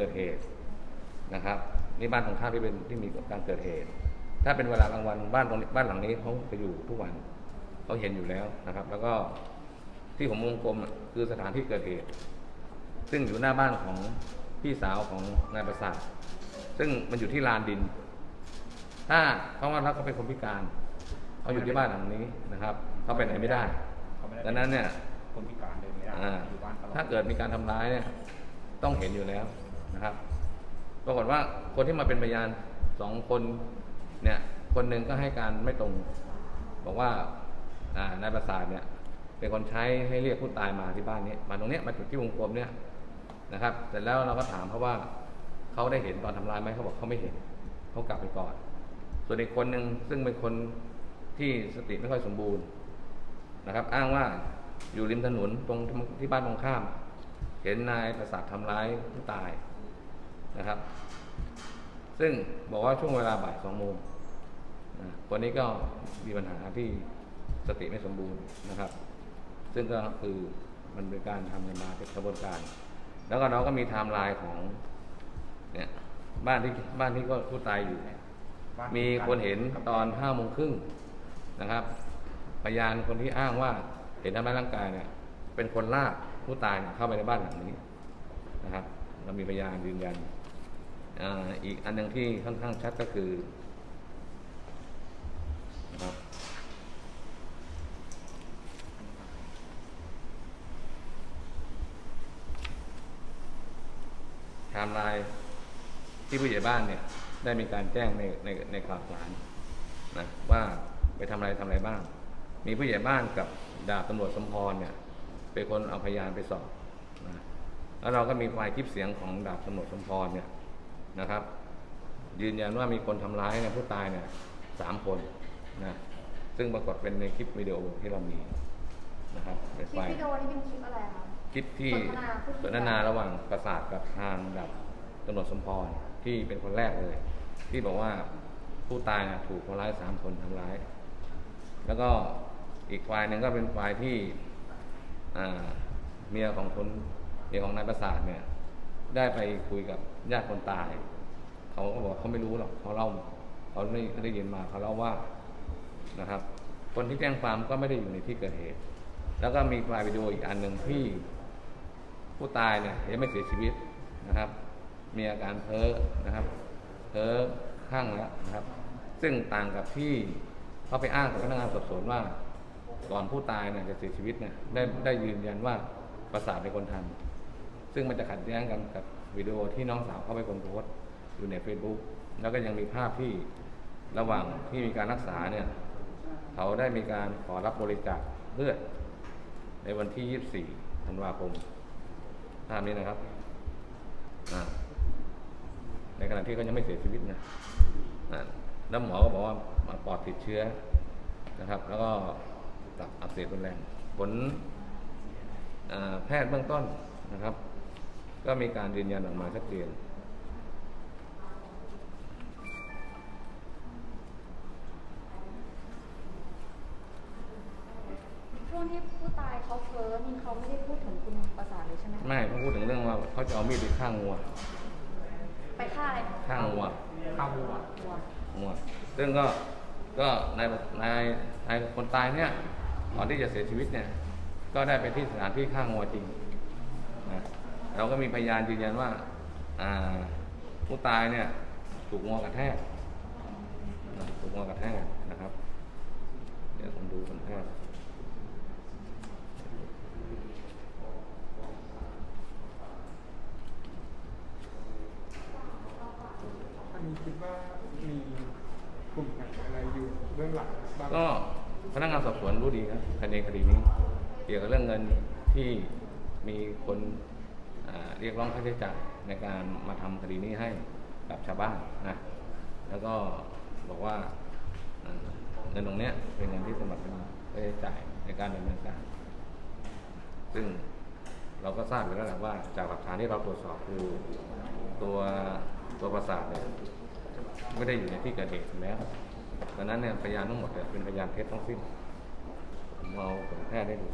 กิดเหตุนะครับนี่บ้านของข้ามที่เป็นที่มีการเกิดเหตุ ถ้าเป็นเวลากลางวันบ้านตรงนี้บ้านหลังนี้เขาไปอยู่ทุกวันเขาเห็นอยู่แล้วนะครับ แล้วก็ที่ผมวงกลมอะคือสถานที่เกิดเหตุ ซึ่งอยู่หน้าบ้านของพี่สาวของนายประสาทซึ่งมันอยู่ที่ลานดิน ถ้าเขาว่าเขาเป็นคนพิการเขาอยู่ที่บ้านหลังนี้นะครับเขาไปไหนไม่ได้เขาไม่ได้ดังนั้นเนี่ยคนพิการเดินไม่ได้อ่าอยู่บ้านตลอดถ้าเกิดมีการทำร้ายเนี่ย ต้องเห็นอยู่แล้ว นะครับ ปรากฏว่าคนที่มาเป็นพยานสองคนเนี่ยคนหนึ่งก็ให้การไม่ตรง บอกว่าอ่านายประสาทเนี่ยเป็นคนใช้ให้เรียกผู้ตายมาที่บ้านนี้มาตรงเนี้ยมาจุดที่วงกลมเนี่ยนะครับเสร็จแล้วเราก็ถามเขาว่าเขาได้เห็นตอนทำร้ายไหมเขาบอกเขาไม่เห็นเขากลับไปก่อน ส่วนอีกคนหนึ่งซึ่งเป็นคนที่สติไม่ค่อยสมบูรณ์นะครับ อ้างว่าอยู่ริมถนนตรงที่บ้านตรงข้าม เห็นนายประสาททำร้ายผู้ตาย นะครับ ซึ่งบอกว่าช่วงเวลาบ่ายสองโมงนะคนนี้ก็มีปัญหาที่สติไม่สมบูรณ์นะครับ ซึ่งก็คือมันเป็นการทำกันมาเป็นกระบวนการ แล้วก็น้องก็มีไทม์ไลน์ของเนี่ยบ้านที่บ้านที่ก็ผู้ตายอยู่บ้ามีคนเห็นตอนห้าโมงครึ่งนะครับพยานคนที่อ้างว่าเห็นทำร้ายร่างกายเนี่ย เป็นคนลากผู้ตายเนี่ยเข้าไปในบ้านหลังนี้นะครับ เรามีพยานยืนยัน อีกอันหนึ่งที่ค่อนข้างชัดก็คือนะครับไทม์ไลน์ที่ผู้ใหญ่บ้านเนี่ยได้มีการแจ้งในในในข่าวสารนะว่าไปทำอะไรทำอะไรบ้าง มีผู้ใหญ่บ้านกับดาบตำรวจสมพรเนี่ยเป็นคนเอาพยานไปสอบนะแล้วเราก็มีไฟล์คลิปเสียงของดาบตำรวจสมพรเนี่ย นะครับ ยืนยันว่ามีคนทำร้ายเนี่ยผู้ตายเนี่ยสามคนนะซึ่งปรากฏเป็นในคลิปวิดีโอที่เรามีนะครับเป็นคลิไฟปล์วิดีโอนี่เป็นคลิปอะไรคะคลิปที่สนทนาพูดคุยสกันนทนาระหว่างประสาทกับทางดับตำรวจสมพรที่เป็นคนแรกเลย ที่บอกว่าผู้ตายน่ะถูกคนร้ายสามคนทำร้าย แล้วก็อีกฝ่ายหนึ่งก็เป็นฝ่ายที่อ่าเมียของคนเมียของนายประสาทเนี่ย ได้ไปคุยกับญาติคนตาย เขาก็บอกเขาไม่รู้หรอกเขาเล่าเขาไม่ได้ยินมาเขาเล่าว่านะครับ คนที่แจ้งความก็ไม่ได้อยู่ในที่เกิดเหตุ แล้วก็มีไฟล์วิดีโออีกอันหนึ่งที่ผู้ตายเนี่ยยังไม่เสียชีวิตนะครับ มีอาการเพ้อนะครับเพ้อข้างแล้วนะครับ ซึ่งต่างกับที่เขาไปอ้างกับพนักงานสอบสวนว่าก่อนผู้ตายเนี่ยจะเสียชีวิตเนี่ยได้ได้ยืนยันว่าประสาทเป็นคนทำ ซึ่งมันจะขัดแย้งกันกับวิดีโอที่น้องสาวเขาไปคนโพสต์อยู่ใน Facebook แล้วก็ยังมีภาพที่ระหว่างที่มีการรักษาเนี่ย เขาได้มีการขอรับบริจาคเลือดในวันที่ 24 ธันวาคมภาพนี้นะครับ ในขณะที่เขายังไม่เสียชีวิตนะแล้วหมอก็บอกว่าปอดติดเชื้อนะครับ แล้วก็ตับอักเสบรุนแรง ผลแพทย์เบื้องต้นนะครับ ก็มีการยืนยันออกมาชัดเจนช่วงที่ผู้ตายเขาเฟ้อนี่เขาไม่ได้พูดถึงคุณประสาทเลยใช่ไหมคะไม่เขาพูดถึงเรื่องว่าเขาจะเอามีดไปฆ่างัวไปฆ่าอะไรนะฆ่างัวข้าววัวตัวหมดซึ่งก็ก็นายนายนายคนตายเนี่ยก่อนที่จะเสียชีวิตเนี่ย ก็ได้ไปที่สถานที่ข้างงัวจริงนะ เราก็มีพยานยืนยันว่า อ่า ผู้ตายเนี่ย ถูกงัวกระแทกนะถูกงัวกระแทกนะครับ เดี๋ยวผมดูคนแทกอันนี้คิดว่ามีกลุ่มไหนอะไรอยู่เบื้องหลังบ้างก็พนักงานสอบสวนรู้ดีครับภายในคดีนี้ เกี่ยวกับเรื่องเงินที่มีคนอ่า เรียกร้องค่าใช้จ่ายในการมาทำคดีนี้ให้กับชาวบ้านนะแล้วก็บอกว่าเงินตรงนี้เป็นเงินที่สมัครเป็นค่าใช้จ่ายในการดำเนินการ ซึ่งเราก็ทราบอยู่แล้วแหละว่าจากหลักฐานที่เราตรวจสอบคือตัวตัวประสาทเนี่ยไม่ได้อยู่ในที่เกิดเหตุอยู่แล้วดังนั้นเนี่ยพยานทั้งหมดเนี่ยเป็นพยานเท็จทั้งสิ้นผมเอาผลแพทย์ได้ดู